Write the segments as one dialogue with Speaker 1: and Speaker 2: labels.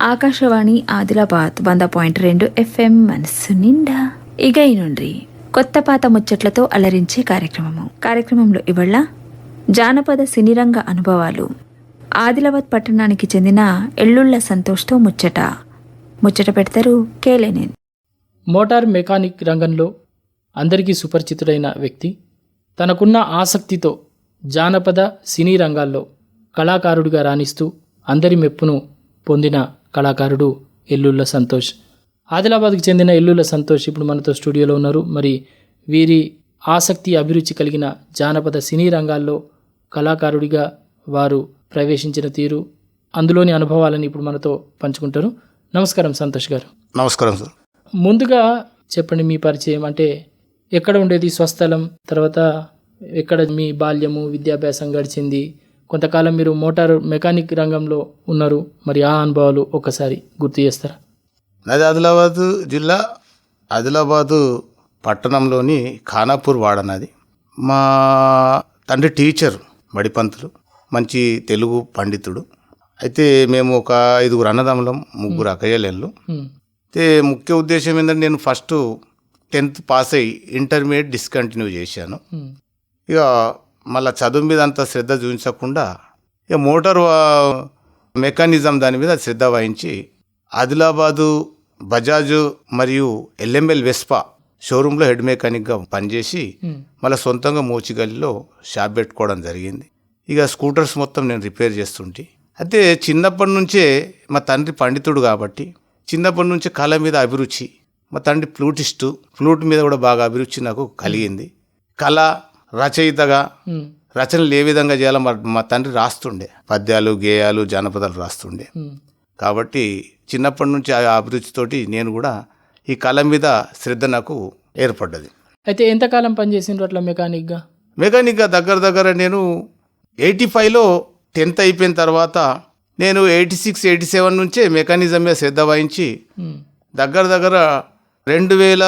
Speaker 1: ఆకాశవాణి ఆదిలాబాద్ వంద పాయింట్ రెండు ఎఫ్ఎం మనస్సు నిండా. ఇక నుండి కొత్త పాత ముచ్చట్లతో అలరించే కార్యక్రమము. కార్యక్రమంలో ఇవాళ జానపద సినిరంగ అనుభవాలు. ఆదిలాబాద్ పట్టణానికి చెందిన ఎల్లుళ్ళ సంతోష్తో ముచ్చట. ముచ్చట పెడతారు కేలేనేన్
Speaker 2: మోటార్ మెకానిక్ రంగంలో అందరికీ సుపరిచితుడైన వ్యక్తి. తనకున్న ఆసక్తితో జానపద సినీ రంగాల్లో కళాకారుడిగా రాణిస్తూ అందరి మెప్పును పొందిన కళాకారుడు ఎల్లుళ్ళ సంతోష్. ఆదిలాబాద్కి చెందిన ఎల్లుళ్ళ సంతోష్ ఇప్పుడు మనతో స్టూడియోలో ఉన్నారు. మరి వీరి ఆసక్తి అభిరుచి కలిగిన జానపద సినీ రంగాల్లో కళాకారుడిగా వారు ప్రవేశించిన తీరు అందులోని అనుభవాలని ఇప్పుడు మనతో పంచుకుంటారు. నమస్కారం సంతోష్ గారు.
Speaker 3: నమస్కారం సార్.
Speaker 2: ముందుగా చెప్పండి మీ పరిచయం. అంటే ఎక్కడ ఉండేది? స్వస్థలం తర్వాత ఎక్కడ మీ బాల్యము విద్యాభ్యాసం గడిచింది? కొంతకాలం మీరు మోటార్ మెకానిక్ రంగంలో ఉన్నారు మరి ఆ అనుభవాలు ఒకసారి గుర్తు చేస్తారా?
Speaker 3: నాది ఆదిలాబాదు జిల్లా ఆదిలాబాదు పట్టణంలోని ఖానాపూర్ వాడనది మా తండ్రి టీచర్ బడిపంతులు మంచి తెలుగు పండితుడు. అయితే మేము ఒక ఐదుగురు అన్నదమ్ములం ముగ్గురు అక్కయ్యలు
Speaker 2: ఉమ్,
Speaker 3: అయితే ముఖ్య ఉద్దేశం ఏంటంటే నేను ఫస్ట్ టెన్త్ పాస్ అయ్యి ఇంటర్మీడియట్ డిస్కంటిన్యూ చేశాను. ఇక మళ్ళీ చదువు మీద అంత శ్రద్ధ చూపించకుండా ఇక మోటార్ మెకానిజం దాని మీద శ్రద్ధ వహించి ఆదిలాబాదు బజాజు మరియు ఎల్ఎంఎల్ వెస్పా షోరూంలో హెడ్ మెకానిక్గా పనిచేసి మళ్ళీ సొంతంగా మోచిగల్లిలో షాప్ పెట్టుకోవడం జరిగింది. ఇక స్కూటర్స్ మొత్తం నేను రిపేర్ చేస్తుంటే. అయితే చిన్నప్పటి నుంచే మా తండ్రి పండితుడు కాబట్టి చిన్నప్పటి నుంచి కళ మీద అభిరుచి మా తండ్రి ఫ్లూటిస్టు ఫ్లూట్ మీద కూడా బాగా అభిరుచి నాకు కలిగింది. కళ రచయితగా రచనలు ఏ విధంగా చేయాలో మా తండ్రి రాస్తుండే. పద్యాలు గేయాలు జానపదాలు రాస్తుండే. కాబట్టి చిన్నప్పటి నుంచి ఆ అభిరుచితోటి నేను కూడా ఈ కళ మీద శ్రద్ధ నాకు ఏర్పడ్డది.
Speaker 2: అయితే ఎంతకాలం పనిచేసిండ్రు అట్లా మెకానిక్గా?
Speaker 3: మెకానిక్గా దగ్గర దగ్గర నేను ఎయిటీ ఫైవ్లో టెన్త్ అయిపోయిన తర్వాత నేను ఎయిటీ సిక్స్ ఎయిటీ సెవెన్ నుంచే మెకానిజం మీద శ్రద్ధ వహించి దగ్గర దగ్గర రెండు వేల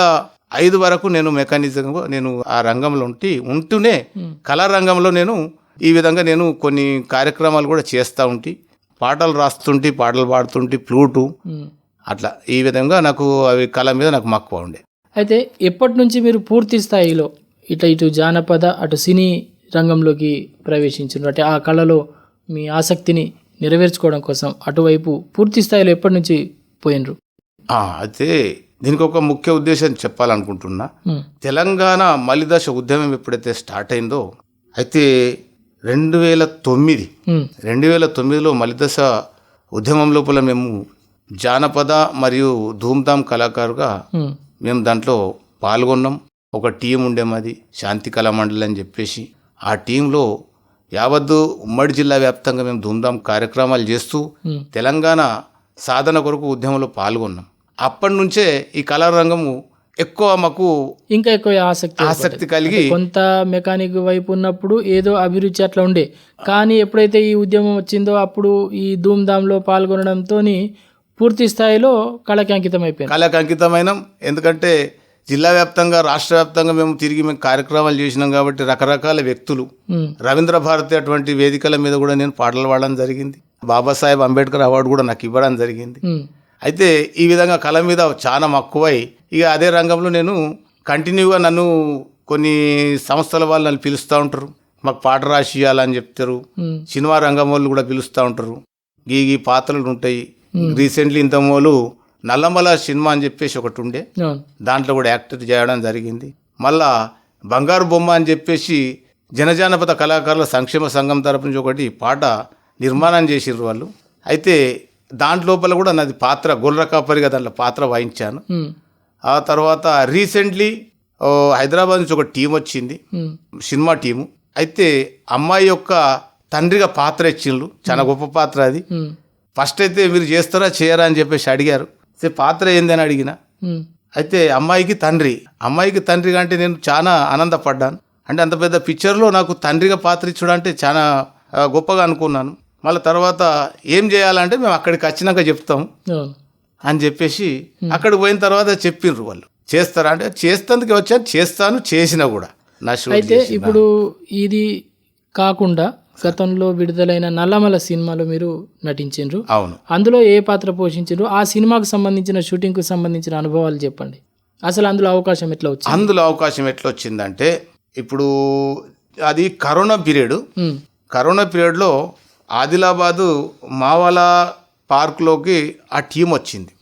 Speaker 3: ఐదు వరకు నేను మెకానిజం నేను ఆ రంగంలో ఉంటి ఉంటూనే
Speaker 2: ఉమ్,
Speaker 3: కళా రంగంలో నేను ఈ విధంగా నేను కొన్ని కార్యక్రమాలు కూడా చేస్తూ ఉంటి. పాటలు రాస్తుంటే పాటలు పాడుతుంటే ఫ్లూటు.
Speaker 2: ఉమ్.
Speaker 3: అట్లా ఈ విధంగా నాకు అవి కళ మీద నాకు మక్కువ ఉండే.
Speaker 2: అయితే ఎప్పటి నుంచి మీరు పూర్తి స్థాయిలో ఇటు ఇటు జానపద అటు సినీ రంగంలోకి ప్రవేశించారు అంటే ఆ కళలో మీ ఆసక్తిని నెరవేర్చుకోవడం కోసం అటువైపు పూర్తి స్థాయిలో ఎప్పటి నుంచి పోయినరు?
Speaker 3: అయితే దీనికి ఒక ముఖ్య ఉద్దేశం చెప్పాలనుకుంటున్నా తెలంగాణ మలిదశ ఉద్యమం ఎప్పుడైతే స్టార్ట్ అయిందో అయితే రెండు వేల తొమ్మిది రెండు వేల తొమ్మిదిలో మలిదశ ఉద్యమం లోపల మేము జానపద మరియు ధూమ్ధామ్ కళాకారుగా మేము. దాంట్లో పాల్గొన్నాం. ఒక టీం ఉండే మాది శాంతి కళా మండలి అని చెప్పేసి. ఆ టీంలో యావత్తు ఉమ్మడి జిల్లా వ్యాప్తంగా మేము ధూమ్ధామ్ కార్యక్రమాలు చేస్తూ. తెలంగాణ సాధన కొరకు ఉద్యమంలో పాల్గొన్నాం. అప్పటి నుంచే ఈ కళారంగము ఎక్కువ మాకు
Speaker 2: ఇంకా ఎక్కువ ఆసక్తి
Speaker 3: ఆసక్తి కలిగి
Speaker 2: కొంత మెకానిక్ వైపు ఉన్నప్పుడు ఏదో అభిరుచి అట్లా ఉండే. కానీ ఎప్పుడైతే ఈ ఉద్యమం వచ్చిందో అప్పుడు ఈ ధూమ్ధామ్లో పాల్గొనడంతో పూర్తి స్థాయిలో కళకి అంకితం అయిపోయింది.
Speaker 3: కళకు అంకితమైనం ఎందుకంటే జిల్లా వ్యాప్తంగా రాష్ట్ర వ్యాప్తంగా మేము తిరిగి మేము కార్యక్రమాలు చేసినాం కాబట్టి రకరకాల వ్యక్తులు. రవీంద్ర భారతి అటువంటి వేదికల మీద కూడా నేను పాటలు పాడడం జరిగింది. బాబాసాహెబ్ అంబేద్కర్ అవార్డు కూడా నాకు ఇవ్వడం జరిగింది. అయితే ఈ విధంగా కళ మీద చాలా మక్కువై ఇక అదే రంగంలో నేను కంటిన్యూగా నన్ను కొన్ని సంస్థల వాళ్ళు నన్ను పిలుస్తూ ఉంటారు. మాకు పాట రాసి ఇవ్వాలని చెప్తారు. సినిమా రంగం వాళ్ళు కూడా పిలుస్తూ ఉంటారు. ఈ ఈ పాత్రలు ఉంటాయి. రీసెంట్లీ ఇంతమూలు నల్లమల సినిమా అని చెప్పేసి ఒకటి ఉండే. దాంట్లో కూడా యాక్టర్ చేయడం జరిగింది. మళ్ళా బంగారు బొమ్మ అని చెప్పేసి జనజానపద కళాకారుల సంక్షేమ సంఘం తరపు నుంచి ఒకటి పాట నిర్మాణం చేసిర్రు వాళ్ళు. అయితే దాంట్లోపల కూడా నాది పాత్ర గొర్ర కాపరిగా దాంట్లో పాత్ర వహించాను
Speaker 2: ఉమ్,
Speaker 3: ఆ తర్వాత రీసెంట్లీ హైదరాబాద్ నుంచి ఒక టీం వచ్చింది. Cinema team. అయితే అమ్మాయి యొక్క తండ్రిగా పాత్ర ఇచ్చిండ్రు. చాలా గొప్ప పాత్ర అది. ఫస్ట్ అయితే మీరు చేస్తారా చేయరా అని చెప్పేసి అడిగారు. సే పాత్ర ఏంది అని అడిగిన. అయితే అమ్మాయికి తండ్రి. అమ్మాయికి తండ్రిగా అంటే నేను చాలా ఆనందపడ్డాను. అంటే అంత పెద్ద పిక్చర్లో నాకు తండ్రిగా పాత్ర ఇచ్చడం అంటే చాలా గొప్పగా అనుకున్నాను. మళ్ళీ తర్వాత ఏం చేయాలంటే మేము అక్కడికి వచ్చినాక చెప్తాం అని చెప్పేసి అక్కడికి పోయిన తర్వాత చెప్పిండ్రు వాళ్ళు. చేస్తారా అంటే చేస్తానికి వచ్చాను చేస్తాను చేసిన కూడా. నా
Speaker 2: అయితే. ఇప్పుడు ఇది కాకుండా గతంలో విడుదలైన నల్లమల సినిమాలో మీరు నటించిండ్రు.
Speaker 3: అవును.
Speaker 2: అందులో ఏ పాత్ర పోషించారు ఆ సినిమాకు సంబంధించిన షూటింగ్కు సంబంధించిన అనుభవాలు చెప్పండి. అసలు అందులో అవకాశం ఎట్లా వచ్చింది?
Speaker 3: అందులో అవకాశం ఎట్లా వచ్చిందంటే ఇప్పుడు అది కరోనా పీరియడ్. కరోనా పీరియడ్లో ఆదిలాబాదు మావల పార్కులోకి ఆ టీం వచ్చింది.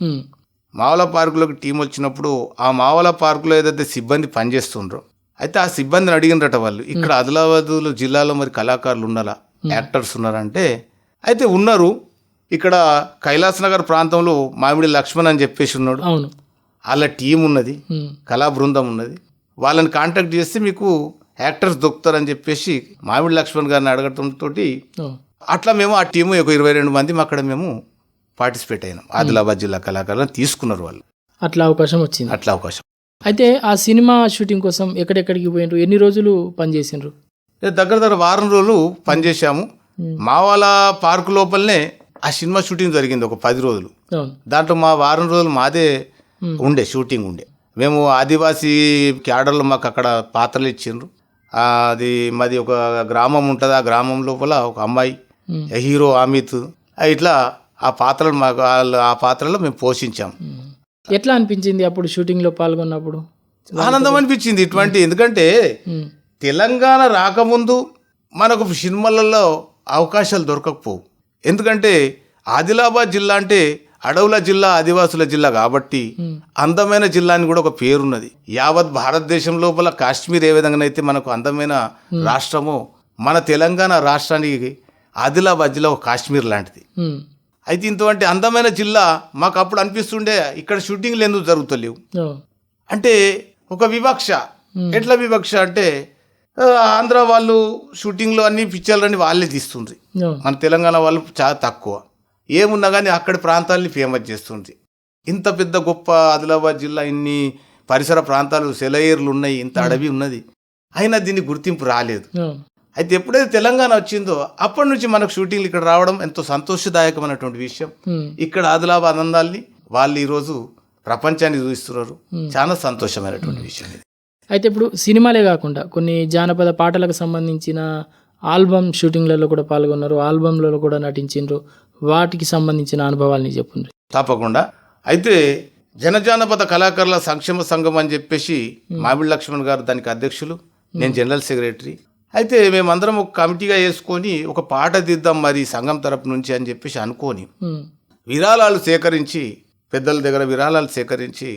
Speaker 3: మావల పార్కులోకి టీం వచ్చినప్పుడు ఆ మావల పార్కులో ఏదైతే సిబ్బంది పనిచేస్తుండ్రో అయితే ఆ సిబ్బందిని అడిగినరట వాళ్ళు ఇక్కడ ఆదిలాబాద్ జిల్లాలో మరి కళాకారులు ఉన్నారా? యాక్టర్స్ ఉన్నారంటే అయితే ఉన్నారు. ఇక్కడ కైలాస్ నగర్ ప్రాంతంలో మామిడి లక్ష్మణ్ అని చెప్పేసి ఉన్నాడు. వాళ్ళ టీం ఉన్నది. కళా బృందం ఉన్నది. వాళ్ళని కాంటాక్ట్ చేస్తే మీకు యాక్టర్స్ దొరుకుతారని చెప్పేసి మామిడి లక్ష్మణ్ గారిని అడగటంతో అట్లా మేము ఆ టీము ఒక ఇరవై రెండు మంది అక్కడ మేము పార్టిసిపేట్ అయినాం. ఆదిలాబాద్ జిల్లా కళాకారులను తీసుకున్నారు వాళ్ళు.
Speaker 2: అట్లా అవకాశం వచ్చింది.
Speaker 3: అట్లా అవకాశం.
Speaker 2: అయితే ఆ సినిమా షూటింగ్ కోసం ఎక్కడెక్కడికి పోయిండ్రు ఎన్ని రోజులు పనిచేసిండ్రు
Speaker 3: ఏ దగ్గర దగ్గర వారం రోజులు పనిచేసాము మావాల పార్క్ లోపలనే ఆ సినిమా షూటింగ్ జరిగింది ఒక పది రోజులు. దాంట్లో మా వారం రోజులు మాదే ఉండే షూటింగ్ ఉండే. మేము ఆదివాసీ క్యాడర్లో మాకు అక్కడ పాత్రలు ఇచ్చిండ్రు. అది మాది ఒక గ్రామం ఉంటుంది. ఆ గ్రామం లోపల ఒక అమ్మాయి హీరో అమిత్ ఇట్లా ఆ పాత్రలు మాకు వాళ్ళ- ఆ పాత్రలో మేము పోషించాం.
Speaker 2: ఎట్లా అనిపించింది అప్పుడు షూటింగ్లో పాల్గొన్నప్పుడు?
Speaker 3: ఆనందం అనిపించింది ఇటువంటి ఎందుకంటే తెలంగాణ రాకముందు మనకు సినిమాలలో అవకాశాలు దొరకకపోవు. ఎందుకంటే ఆదిలాబాద్ జిల్లా అంటే అడవుల జిల్లా ఆదివాసుల జిల్లా కాబట్టి అందమైన జిల్లా అని కూడా ఒక పేరున్నది. యావత్ భారతదేశం లోపల కాశ్మీర్ ఏ విధంగానైతే మనకు అందమైన రాష్ట్రమో మన తెలంగాణ రాష్ట్రానికి ఆదిలాబాద్ జిల్లా ఒక కాశ్మీర్ లాంటిది. అయితే ఇంతవంటి అందమైన జిల్లా మాకు అప్పుడు అనిపిస్తుండే ఇక్కడ షూటింగ్లు ఎందుకు జరుగుతలేవు? అంటే ఒక వివక్ష. ఎట్లా వివక్ష అంటే ఆంధ్ర వాళ్ళు షూటింగ్లో అన్ని పిక్చర్లు అన్ని వాళ్ళే తీస్తుండ్రి.
Speaker 2: ఓ,
Speaker 3: మన తెలంగాణ వాళ్ళు చాలా తక్కువ. ఏమున్నా కానీ అక్కడి ప్రాంతాలని ఫేమస్ చేస్తుంది ఇంత పెద్ద గొప్ప ఆదిలాబాద్ జిల్లా ఇన్ని పరిసర ప్రాంతాలు సెలయేర్లు ఉన్నాయి ఇంత అడవి ఉన్నది. అయినా దీనికి గుర్తింపు రాలేదు. అయితే ఎప్పుడైతే తెలంగాణ వచ్చిందో అప్పటి నుంచి మనకు షూటింగ్లు ఇక్కడ రావడం ఎంతో సంతోషదాయకమైనటువంటి విషయం. ఇక్కడ ఆదిలాబాద్ అందాల్ని వాళ్ళు ఈరోజు ప్రపంచాన్ని చూపిస్తున్నారు. చాలా సంతోషమైనటువంటి విషయం ఇది.
Speaker 2: అయితే ఇప్పుడు సినిమాలే కాకుండా కొన్ని జానపద పాటలకు సంబంధించిన ఆల్బమ్ షూటింగ్లలో కూడా పాల్గొన్నారు ఆల్బమ్లలో కూడా నటించిండ్రు. వాటికి సంబంధించిన అనుభవాల్ని చెప్పండి
Speaker 3: తప్పకుండా. అయితే జనజానపద కళాకారుల సంక్షేమ సంఘం అని చెప్పేసి మామిడి లక్ష్మణ్ గారు దానికి అధ్యక్షులు నేను జనరల్ సెక్రటరీ. అయితే మేమందరం ఒక కమిటీగా వేసుకొని ఒక పాట తీద్దాం మరి సంఘం తరపు నుంచి అని చెప్పేసి అనుకొని విరాళాలు సేకరించి పెద్దల దగ్గర విరాళాలు సేకరించి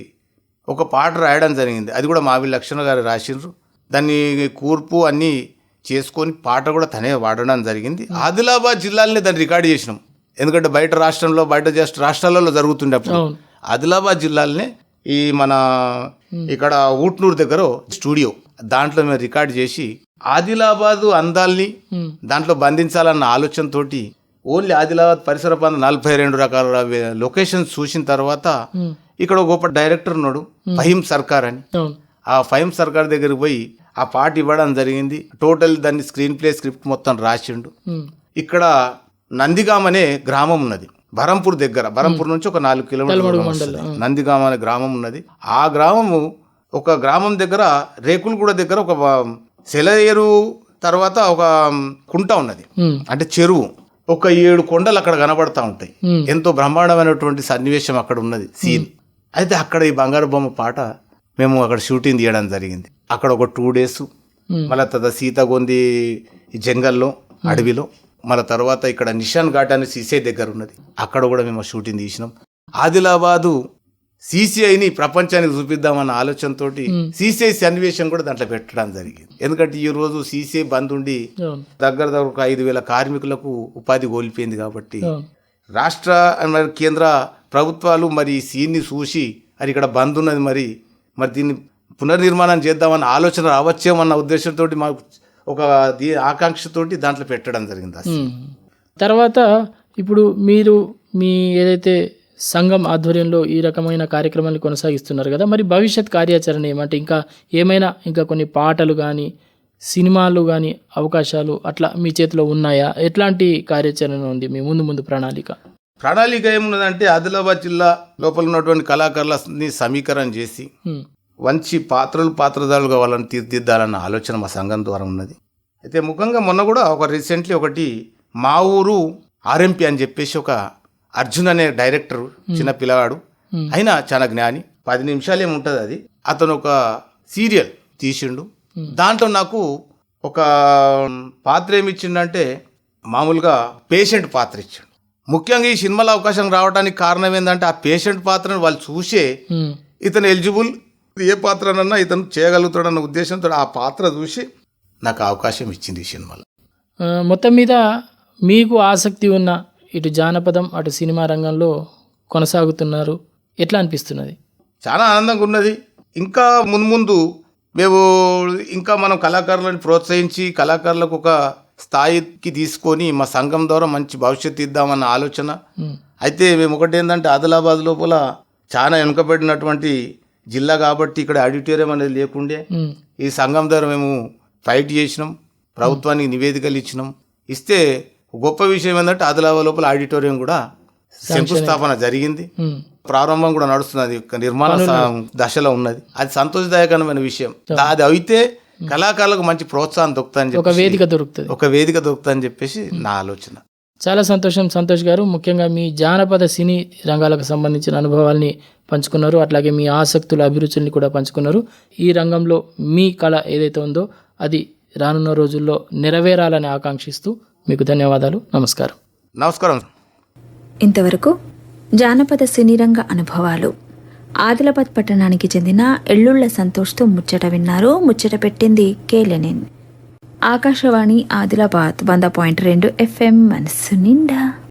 Speaker 3: ఒక పాట రాయడం జరిగింది. అది కూడా మావి లక్ష్మణ గారు రాసిండ్రు. దాన్ని కూర్పు అన్నీ చేసుకొని పాట కూడా తనే వాడడం జరిగింది. ఆదిలాబాద్ జిల్లాలోనే దాన్ని రికార్డ్ చేసినాం. ఎందుకంటే బయట రాష్ట్రంలో బయట జస్ట్ రాష్ట్రాలలో జరుగుతుండే అప్పుడు ఆదిలాబాద్ జిల్లాలోనే ఈ మన ఇక్కడ ఊట్నూరు దగ్గర స్టూడియో దాంట్లో మేము రికార్డ్ చేసి ఆదిలాబాదు అందాల్ని దాంట్లో బంధించాలన్న ఆలోచనతోటి ఓన్లీ ఆదిలాబాద్ పరిసర ప్రాంతం నలభై రెండు రకాల లొకేషన్స్ చూసిన తర్వాత ఇక్కడ ఒక గొప్ప డైరెక్టర్ ఉన్నాడు ఫహీం సర్కార్ అని. ఆ ఫహీం సర్కార్ దగ్గరికి పోయి ఆ పాట ఇవ్వడం జరిగింది. టోటల్ దాన్ని స్క్రీన్ ప్లే స్క్రిప్ట్ మొత్తం రాసిండు. ఇక్కడ నందిగాం అనే గ్రామం ఉన్నది. బరంపూర్ దగ్గర. బరంపూర్ నుంచి ఒక నాలుగు కిలోమీటర్ల. నందిగాం అనే గ్రామం ఉన్నది. ఆ గ్రామము ఒక గ్రామం దగ్గర రేకులగూడ దగ్గర ఒక సెలయేరు తర్వాత ఒక కుంట ఉన్నది. అంటే చెరువు. ఒక ఏడు కొండలు అక్కడ కనబడతా ఉంటాయి. ఎంతో బ్రహ్మాండమైనటువంటి సన్నివేశం అక్కడ ఉన్నది సీన్. అయితే అక్కడ ఈ బంగారు బొమ్మ పాట మేము అక్కడ షూటింగ్ తీయడం జరిగింది. అక్కడ ఒక టూ డేస్. మళ్ళీ తర్వాత సీతగొంది జంగల్లో అడవిలో. మళ్ళీ తర్వాత ఇక్కడ నిషాన్ ఘాట్ అనే సీసీఐ దగ్గర ఉన్నది. అక్కడ కూడా మేము షూటింగ్ తీసినాం. ఆదిలాబాదు సీసీఐని ప్రపంచానికి చూపిద్దామన్న ఆలోచనతో సీసీఐ సన్నివేశం కూడా దాంట్లో పెట్టడం జరిగింది. ఎందుకంటే ఈ రోజు సీసీఐ బంద్ ఉండి దగ్గర దగ్గర ఒక ఐదు వేల కార్మికులకు ఉపాధి కోల్పోయింది కాబట్టి రాష్ట్ర కేంద్ర ప్రభుత్వాలు మరి సీన్ని చూసి అది ఇక్కడ బంద్ ఉన్నది మరి మరి దీన్ని పునర్నిర్మాణం చేద్దామన్న ఆలోచన రావచ్చేమన్న ఉద్దేశంతో మాకు ఒక ఆకాంక్షతోటి దాంట్లో పెట్టడం జరిగింది.
Speaker 2: తర్వాత ఇప్పుడు మీరు మీ ఏదైతే సంఘం ఆధ్వర్యంలో ఈ రకమైన కార్యక్రమాన్ని కొనసాగిస్తున్నారు కదా. మరి భవిష్యత్ కార్యాచరణ ఏమంటే ఇంకా ఏమైనా ఇంకా కొన్ని పాటలు కానీ సినిమాలు కానీ అవకాశాలు అట్లా మీ చేతిలో ఉన్నాయా? ఎట్లాంటి కార్యాచరణ ఉంది మీ ముందు ముందు ప్రణాళిక?
Speaker 3: ప్రణాళిక ఏమున్నదంటే ఆదిలాబాద్ జిల్లా లోపల ఉన్నటువంటి కళాకారులని సమీకరణ చేసి మంచి పాత్రలు పాత్రధారులుగా వాళ్ళని తీర్చిదిద్దాలన్న ఆలోచన మా సంఘం ద్వారా ఉన్నది. అయితే ముఖంగా మొన్న కూడా ఒక రీసెంట్లీ ఒకటి మా ఊరు ఆర్ఎంపీ అని చెప్పేసి ఒక అర్జున్ అనే డైరెక్టర్ చిన్న పిల్లగాడు అయినా చాలా జ్ఞాని. పది నిమిషాలు ఏముంటుంది అది. అతను ఒక సీరియల్ తీసిండు. దాంట్లో నాకు ఒక పాత్ర ఏమి ఇచ్చిండంటే మామూలుగా పేషెంట్ పాత్ర ఇచ్చిండు. ముఖ్యంగా ఈ సినిమాలో అవకాశం రావడానికి కారణం ఏంటంటే ఆ పేషెంట్ పాత్రను వాళ్ళు చూసే ఇతను ఎలిజిబుల్. ఏ పాత్రనన్నా ఇతను చేయగలుగుతాడన్న ఉద్దేశంతో ఆ పాత్ర చూసి నాకు అవకాశం ఇచ్చింది ఈ సినిమాలో.
Speaker 2: మొత్తం మీద మీకు ఆసక్తి ఉన్న ఇటు జానపదం అటు సినిమా రంగంలో కొనసాగుతున్నారు. ఎట్లా అనిపిస్తున్నది?
Speaker 3: చాలా ఆనందంగా ఉన్నది ఇంకా ముందు ముందు మేము ఇంకా మనం కళాకారులను ప్రోత్సహించి కళాకారులకు ఒక స్థాయికి తీసుకొని మా సంఘం ద్వారా మంచి భవిష్యత్తు ఇద్దామన్న ఆలోచన. అయితే మేము ఒకటి ఏంటంటే ఆదిలాబాద్ లోపల చాలా వెనుకబడినటువంటి జిల్లా కాబట్టి ఇక్కడ ఆడిటోరియం అనేది లేకుండే ఈ సంఘం ద్వారా మేము ఫైట్ చేసినాం. ప్రభుత్వానికి నివేదికలు ఇచ్చినాం. ఇస్తే గొప్ప విషయం ఏంటంటే ఆదిలాబాద్ లోపల ఆడిటోరియం కూడా శంకుస్థాపన జరిగింది. ప్రారంభం కూడా నడుస్తున్నది. నిర్మాణ దశలో ఉన్నది. అది సంతోషదాయకమైన విషయం. అది అయితే కళాకారులకు మంచి ప్రోత్సాహం దొరుకుతుందని
Speaker 2: ఒక వేదిక దొరుకుతుంది.
Speaker 3: ఒక వేదిక దొరుకుతుందని చెప్పేసి నా ఆలోచన.
Speaker 2: చాలా సంతోషం. సంతోష్ గారు ముఖ్యంగా మీ జానపద సినీ రంగాలకు సంబంధించిన అనుభవాల్ని పంచుకున్నారు. అట్లాగే మీ ఆసక్తుల అభిరుచుల్ని కూడా పంచుకున్నారు. ఈ రంగంలో మీ కళ ఏదైతే ఉందో అది రానున్న రోజుల్లో నెరవేరాలని ఆకాంక్షిస్తూ మీకు ధన్యవాదాలు. నమస్కారం.
Speaker 3: నమస్కారం.
Speaker 1: ఇంతవరకు జానపద సినీరంగ అనుభవాలు. ఆదిలాబాద్ పట్టణానికి చెందిన ఎల్లుళ్ళ సంతోష్తో ముచ్చట విన్నారు ముచ్చట పెట్టింది కేలెనిన్ ఆకాశవాణి ఆదిలాబాద్ వంద పాయింట్ రెండు ఎఫ్ఎం మనస్సు నిండా.